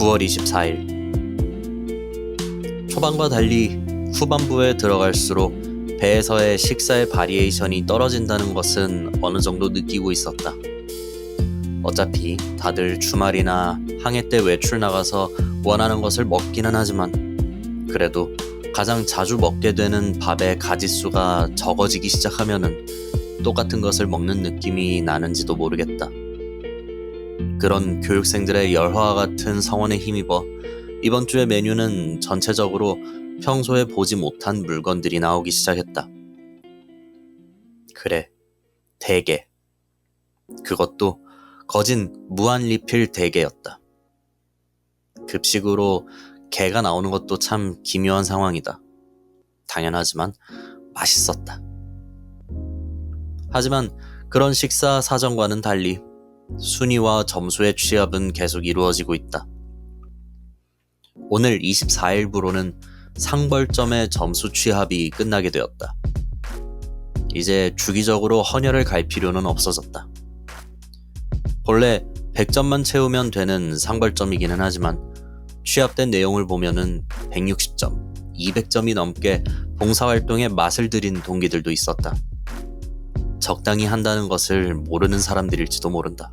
9월 24일 초반과 달리 후반부에 들어갈수록 배에서의 식사의 바리에이션이 떨어진다는 것은 어느 정도 느끼고 있었다. 어차피 다들 주말이나 항해 때 외출 나가서 원하는 것을 먹기는 하지만 그래도 가장 자주 먹게 되는 밥의 가짓수가 적어지기 시작하면은 똑같은 것을 먹는 느낌이 나는지도 모르겠다. 그런 교육생들의 열화와 같은 성원에 힘입어 이번 주의 메뉴는 전체적으로 평소에 보지 못한 물건들이 나오기 시작했다. 그래, 대게. 그것도 거진 무한 리필 대게였다. 급식으로 게가 나오는 것도 참 기묘한 상황이다. 당연하지만 맛있었다. 하지만 그런 식사 사정과는 달리 순위와 점수의 취합은 계속 이루어지고 있다. 오늘 24일부로는 상벌점의 점수 취합이 끝나게 되었다. 이제 주기적으로 헌혈을 갈 필요는 없어졌다. 본래 100점만 채우면 되는 상벌점이기는 하지만 취합된 내용을 보면은 160점, 200점이 넘게 봉사활동에 맛을 들인 동기들도 있었다. 적당히 한다는 것을 모르는 사람들일지도 모른다.